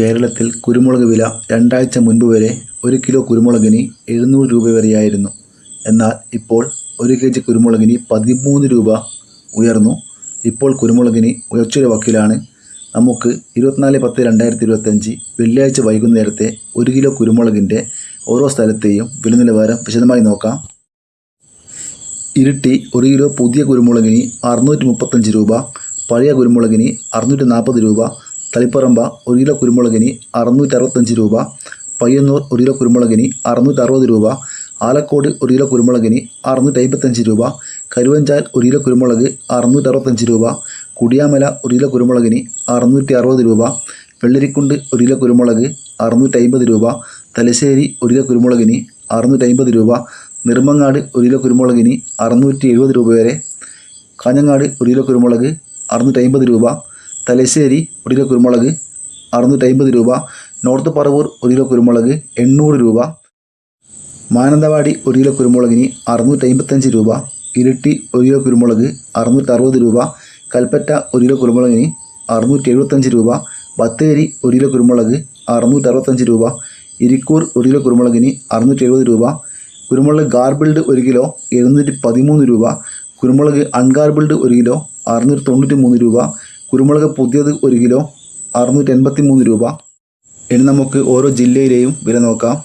കേരളത്തിൽ കുരുമുളക് വില രണ്ടാഴ്ച മുൻപ് വരെ ഒരു കിലോ കുരുമുളകിന് എഴുന്നൂറ് രൂപ വരെയായിരുന്നു. എന്നാൽ ഇപ്പോൾ ഒരു കെ. ജി. കുരുമുളകിന് പതിമൂന്ന് രൂപ ഉയർന്നു. ഇപ്പോൾ കുരുമുളകിന് ഉയർച്ചയുടെ വക്കിലാണ്. നമുക്ക് ഇരുപത്തിനാല് പത്ത് രണ്ടായിരത്തി ഇരുപത്തഞ്ച് വെള്ളിയാഴ്ച വൈകുന്നേരത്തെ ഒരു കിലോ കുരുമുളകിന്റെ ഓരോ സ്ഥലത്തെയും വില നിലവാരം വിശദമായി നോക്കാം. ഇരിട്ടി ഒരു കിലോ പുതിയ കുരുമുളകിന് അറുന്നൂറ്റി മുപ്പത്തഞ്ച് രൂപ, പഴയ കുരുമുളകിന് അറുന്നൂറ്റി നാൽപ്പത് രൂപ, തളിപ്പറമ്പ ഒരു കിലോ കുരുമുളകിന് അറുന്നൂറ്റി അറുപത്തഞ്ച് രൂപ, പയ്യന്നൂർ ഒരു കിലോ കുരുമുളകിന് അറുന്നൂറ്റി അറുപത് രൂപ, ആലക്കോട് ഒരു കിലോ കുരുമുളകിന് അറുന്നൂറ്റി അയ്മ്പത്തഞ്ച് രൂപ, കരുവഞ്ചാൽ ഒരു കിലോ കുരുമുളക് അറുന്നൂറ്റി അറുപത്തഞ്ച് രൂപ, കുടിയാമല ഒരു കിലോ കുരുമുളകിന് അറുന്നൂറ്റി അറുപത് രൂപ, വെള്ളരിക്കുണ്ട് ഒരു കിലോ കുരുമുളക് അറുന്നൂറ്റി അയ്മ്പത് രൂപ, തലശ്ശേരി ഒരു കിലോ കുരുമുളകിന് അറുന്നൂറ്റി അയ്മ്പത് രൂപ, നിർമ്മങ്ങാട് ഒരു കിലോ കുരുമുളകിന് അറുന്നൂറ്റി എഴുപത് രൂപ വരെ, കാഞ്ഞങ്ങാട് ഒരു കിലോ കുരുമുളക് അറുന്നൂറ്റി അയ്മ്പത് രൂപ, തലശ്ശേരി ഒരു കിലോ കുരുമുളക് അറുന്നൂറ്റി അയ്മ്പത് രൂപ, നോർത്ത് പറവൂർ ഒരു കിലോ കുരുമുളക് എണ്ണൂറ് രൂപ, മാനന്തവാടി ഒരു കിലോ കുരുമുളകിന് അറുന്നൂറ്റി അമ്പത്തഞ്ച് രൂപ, ഇരിട്ടി ഒരു കിലോ കുരുമുളക് അറുന്നൂറ്റി അറുപത് രൂപ, കൽപ്പറ്റ ഒരു കിലോ കുരുമുളകിന് അറുന്നൂറ്റി എഴുപത്തഞ്ച് രൂപ, ബത്തേരി ഒരു കിലോ കുരുമുളക് അറുന്നൂറ്റി അറുപത്തഞ്ച് രൂപ, ഇരിക്കൂർ ഒരു കിലോ കുരുമുളകിന് അറുന്നൂറ്റി എഴുപത് രൂപ, കുരുമുളക് ഗാർബിൾഡ് ഒരു കിലോ എഴുന്നൂറ്റി പതിമൂന്ന് രൂപ, കുരുമുളക് അൺഗാർബിൾഡ് ഒരു കിലോ അറുന്നൂറ്റി തൊണ്ണൂറ്റി മൂന്ന് രൂപ, കുരുമുളക് പുതിയത് ഒരു കിലോ അറുന്നൂറ്റി എൺപത്തി മൂന്ന് രൂപ. ഇനി നമുക്ക് ഓരോ ജില്ലയിലെയും വില നോക്കാം.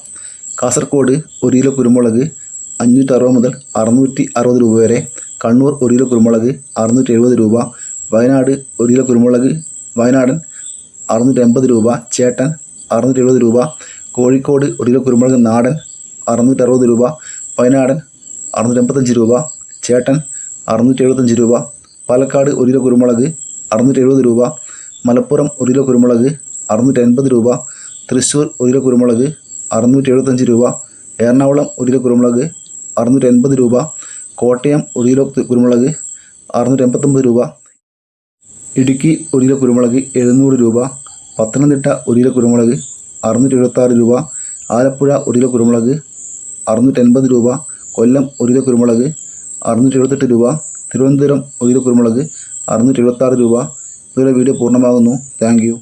കാസർഗോഡ് ഒരു കിലോ കുരുമുളക് അഞ്ഞൂറ്റി അറുപത് മുതൽ അറുന്നൂറ്റി അറുപത് രൂപ വരെ, കണ്ണൂർ ഒരു കിലോ കുരുമുളക് അറുന്നൂറ്റി എഴുപത് രൂപ, വയനാട് ഒരു കിലോ കുരുമുളക് വയനാടൻ അറുന്നൂറ്റി എൺപത് രൂപ, ചേട്ടൻ അറുന്നൂറ്റി എഴുപത് രൂപ, കോഴിക്കോട് ഒരു കിലോ കുരുമുളക് നാടൻ അറുന്നൂറ്റി അറുപത് രൂപ, വയനാടൻ അറുന്നൂറ്റി എൺപത്തഞ്ച് രൂപ, ചേട്ടൻ അറുന്നൂറ്റി എഴുപത്തഞ്ച് രൂപ, പാലക്കാട് ഒരു കിലോ കുരുമുളക് അറുന്നൂറ്റി എഴുപത് രൂപ, മലപ്പുറം ഒരു കിലോ കുരുമുളക് അറുന്നൂറ്റി എൺപത് രൂപ, തൃശ്ശൂർ ഒരു കിലോ കുരുമുളക് അറുന്നൂറ്റി എഴുപത്തഞ്ച് രൂപ, എറണാകുളം ഒരു കിലോ കുരുമുളക് അറുന്നൂറ്റി എൺപത് രൂപ, കോട്ടയം ഒരു കിലോ കുരുമുളക് അറുന്നൂറ്റി എൺപത്തൊമ്പത് രൂപ, ഇടുക്കി ഒരു കിലോ കുരുമുളക് എഴുന്നൂറ് രൂപ, പത്തനംതിട്ട ഒരു കിലോ കുരുമുളക് അറുന്നൂറ്റി എഴുപത്താറ് രൂപ, ആലപ്പുഴ ഒരു കിലോ കുരുമുളക് അറുന്നൂറ്റി എൺപത് രൂപ, കൊല്ലം ഒരു കിലോ കുരുമുളക് അറുന്നൂറ്റി എഴുപത്തെട്ട് രൂപ, തിരുവനന്തപുരം ഒരു കിലോ കുരുമുളക് അറുന്നൂറ്റി എഴുപത്താറ് രൂപ. ഇതോടെ വീഡിയോ പൂർണമാകുന്നു. Thank you.